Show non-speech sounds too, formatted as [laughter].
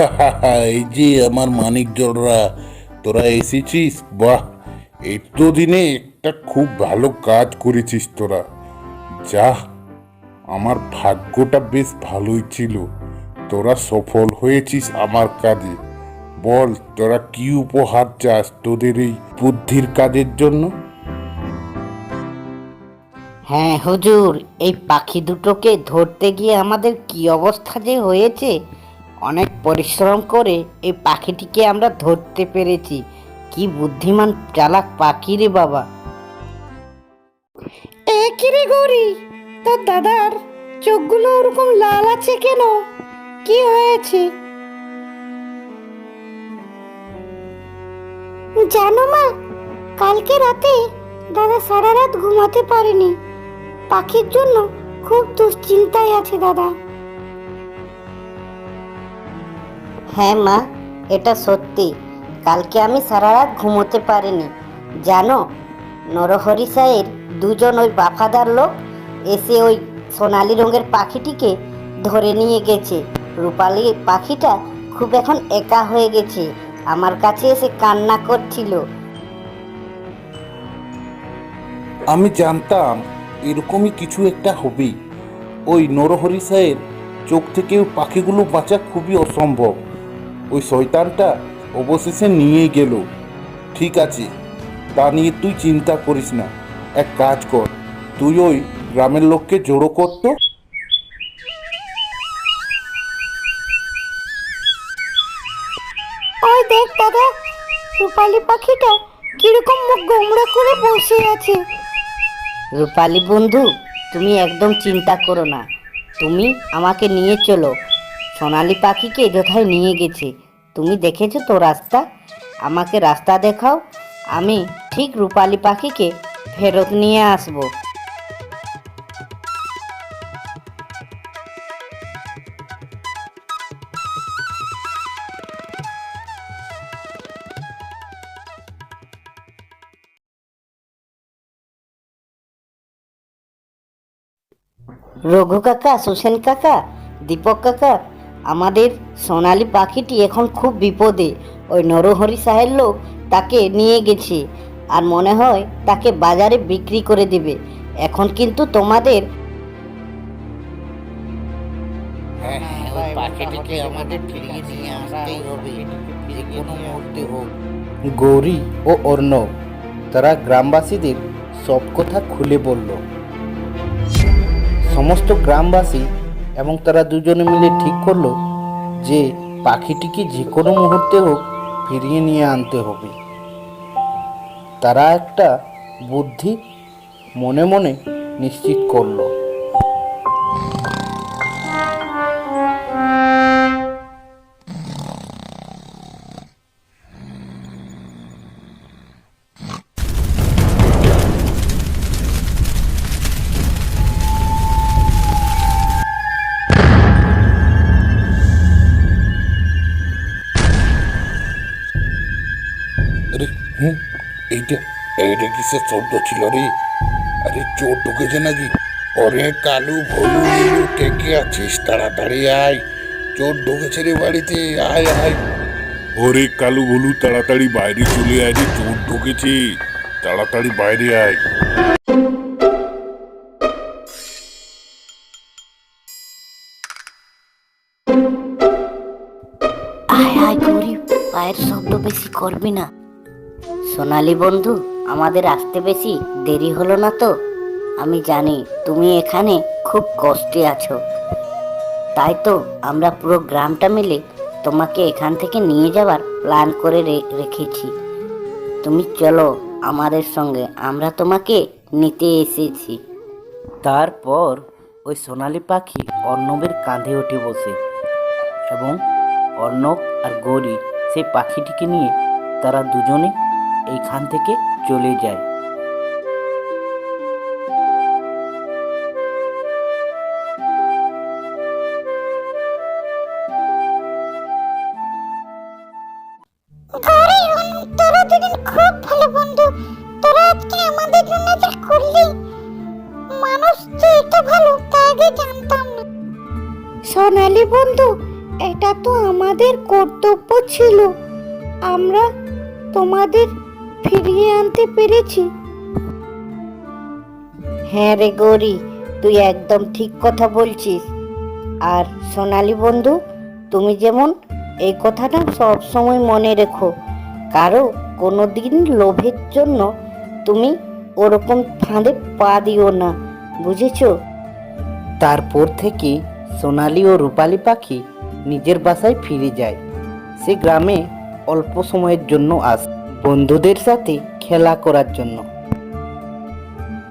[laughs] এই যে আমার মানিক জলরা তোরা এসেছিস? বাহ! এতদিনে একটা খুব ভালো কাজ করেছিস তোরা। যা, আমার ভাগ্যটা বেশ ভালোই ছিল। তোরা সফল হয়েছিস আমার কাজে। বল, তোরা কি উপহার চাস তোদের এই বুদ্ধির কাজের জন্য? হ্যাঁ হুজুর, এই পাখি দুটোকে ধরতে গিয়ে আমাদের কি অবস্থা যে হয়েছে? অনেক পরিশ্রম করে এই পাখিটিকে আমরা ধরতে পেরেছি। কি বুদ্ধিমান চালাক পাখি রে বাবা। রে গৌরী? তোর দাদার চোখগুলো ওরকম লাল আছে কেন? কি হয়েছে? জানো মা, কালকে রাতে দাদা সারা রাত ঘুমাতে পারেনি। পাখির জন্য খুব দুশ্চিন্তায় আছে দাদা। হ্যাঁ মা, এটা সত্যি। কালকে আমি সারা রাত ঘুমোতে পারিনি। জানো, নরহরি সাহের দুজন ওই বাফাদার লোক এসে ওই সোনালি রঙের পাখিটিকে ধরে নিয়ে গেছে। রূপালি পাখিটা খুব এখন একা হয়ে গেছে। আমার কাছে এসে কান্না করছিল। আমি জানতাম এরকমই কিছু একটা হবেই। ওই নরহরি সাহের চোখ থেকে পাখিগুলো বাঁচা খুবই অসম্ভব। ওই শয়তানটা অবশেষে নিয়ে গেল। ঠিক আছে তা নিয়ে তুই চিন্তা করিস না। এক কাজ কর তুই ওই গ্রামের লোককে জড়ো করতো ওই দেখ দাদা রূপালি পাখিটা কীরকম মুখ গোমড়া করে বসে আছে। রূপালী বন্ধু তুমি একদম চিন্তা করো না। তুমি আমাকে নিয়ে চলো। সোনালি পাখিকে যথায় নিয়ে গেছে? তুমি দেখেছ তো রাস্তা? আমাকে রাস্তা দেখাও। আমি ঠিক রূপালি পাখিকে ফেরত নিয়ে আসব। রঘু কাকা সুসেন কাকা, দীপক কাকা আমাদের সোনালি পাখিটি এখন খুব বিপদে। ওই নরহরি সাহের লোক তাকে নিয়ে গেছে আর মনে হয় তাকে বাজারে বিক্রি করে দেবে। এখন কিন্তু তোমাদের পাখিটিকে আমাদের ফিরিয়ে নিয়ে আসতেই হবে। যে কোনো মুহূর্তে হোক। গৌরী ও অর্ণব তারা গ্রামবাসীদের সব কথা খুলে বলল। সমস্ত গ্রামবাসী এবং তারা দুজনে মিলে ঠিক করল যে পাখিটিকে যে কোনো মুহূর্তে হোক ফিরিয়ে নিয়ে আনতে হবে। তারা একটা বুদ্ধি মনে মনে নিশ্চিত করল। হুম এইটা এইটা কিসের শব্দ ছিল রে? আরে চোর ঢুকেছে নাকি? ওরে কালু ভলু নীলু কে কে আছিস তাড়াতাড়ি আয়। চোর ঢুকেছে রে বাড়িতে আয় আয়। ওরে কালু ভলু তাড়াতাড়ি বাইরে চলে আয় রে চোর ঢুকেছে। তাড়াতাড়ি বাইরে আয়। আয় আয় গরিব পায়ের শব্দ বেশি করবি না। সোনালি বন্ধু, আমাদের আসতে বেশি দেরি হলো না তো? আমি জানি তুমি এখানে খুব কষ্টে আছো। তাই তো আমরা পুরো গ্রামটা মিলে তোমাকে এখান থেকে নিয়ে যাওয়ার প্ল্যান করে রেখেছি। তুমি চলো আমাদের সঙ্গে, আমরা তোমাকে নিতে এসেছি। তারপর ওই সোনালি পাখি অর্ণবের কাঁধে উঠে বসে এবং অর্ণব আর গৌরী সেই পাখিটিকে নিয়ে তারা দুজনে এইখান থেকে চলে যায়। তোরা খুব ভালো বন্ধু। তোরা আজকে আমাদের জন্য যা করলি মানুষ যে এটা ভালো তা আগে জানতাম না। সোনালি বন্ধু এটা তো আমাদের কর্তব্য ছিল। আমরা তোমাদের ফিরিয়ে আনতে পেরেছি। হ্যাঁ রে গৌরী, তুই একদম ঠিক কথা বলছিস। আর সোনালি বন্ধু, তুমি যেমন এই কথাটা সব সময় মনে রেখো, কারও কোনো দিন লোভের জন্য তুমি ওরকম ফাঁদে পা দিও না, বুঝেছ? তারপর থেকে সোনালি ও রূপালী পাখি নিজের বাসায় ফিরে যায়। সে গ্রামে অল্প সময়ের জন্য আস। বন্ধুদের সাথে খেলা করার জন্য।